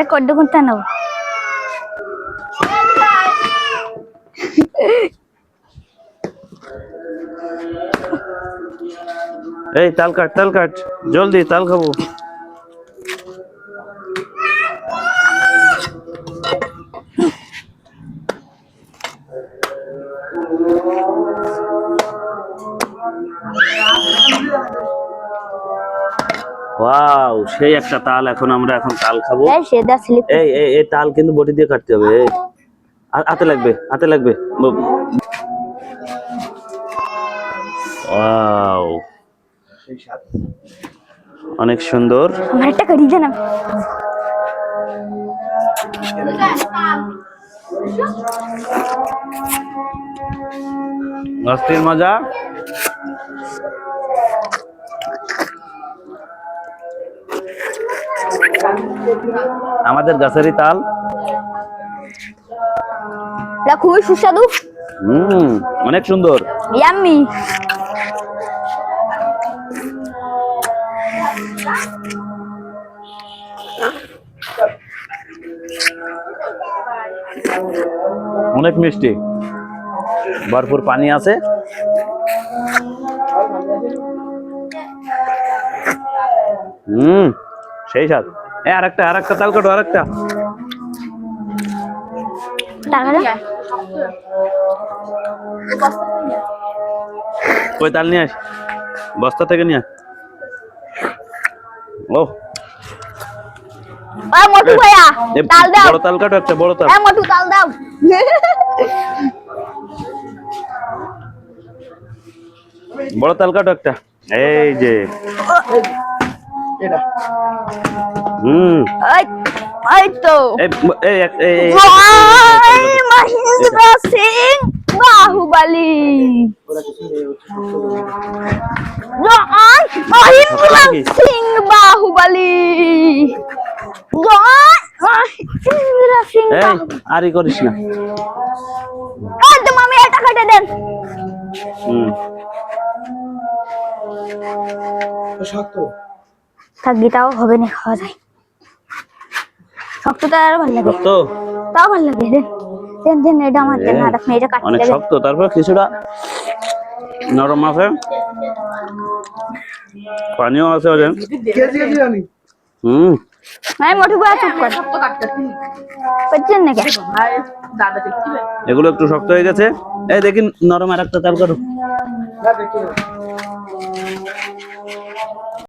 একটা কড্ডুকুনটা নেব এই তাল কাট তাল কাট। জলদি তাল খাব। ওয়াও সেই একটা তাল এখন আমরা এখন তাল খাব। এই এই এই তাল কিন্তু বটি দিয়ে কাটতে হবে হাতে লাগবে হাতে লাগবে। ওয়াও অনেক সুন্দর। একটা করি দেন মজা? আমাদের গাছেরই তাল। এটা খুবই সুস্বাদু। হুম অনেক সুন্দর। ইয়াম্মি অনেক মিষ্টি। ভরপুর পানি আছে। হুম সেই স্বাদ এ আরেকটা আরেকটা তাল কাটো আরেকটা। টাকাটা ওই তাল নিয়ে আস বস্তা থেকে নিয়ে। ও মোটু ভাইয়া তাল দাও। বড় তাল কাটো একটা বড় তাল। মোটু তাল দাও। বড় তাল কাটো একটা। এই যে। হুম। এই এই তো। এই এই এক- এই এই- জয় মহেন্দ্র সিং বাহুবলী। জয় মহেন্দ্র সিং বাহুবলী। জয় মহেন্দ্র সিং এই আরই করিস না। একদম আমি এটা কেটে দেন। হুম। থাক তাও হবে না খাওয়া যায়। শক্তটা আর ভালো লাগে তো তাও ভালো লাগে দেন দেন দেন এটা আমার দেন আর আপনি এটা কাটতে অনেক শক্ত। তারপর কিছুটা নরম আছে। পানিও আছে ওদের। হুম। আমি মোটু চুপ কর। করছেন নাকি? এগুলো একটু শক্ত হয়ে গেছে। এই দেখি নরম আর একটা কাটো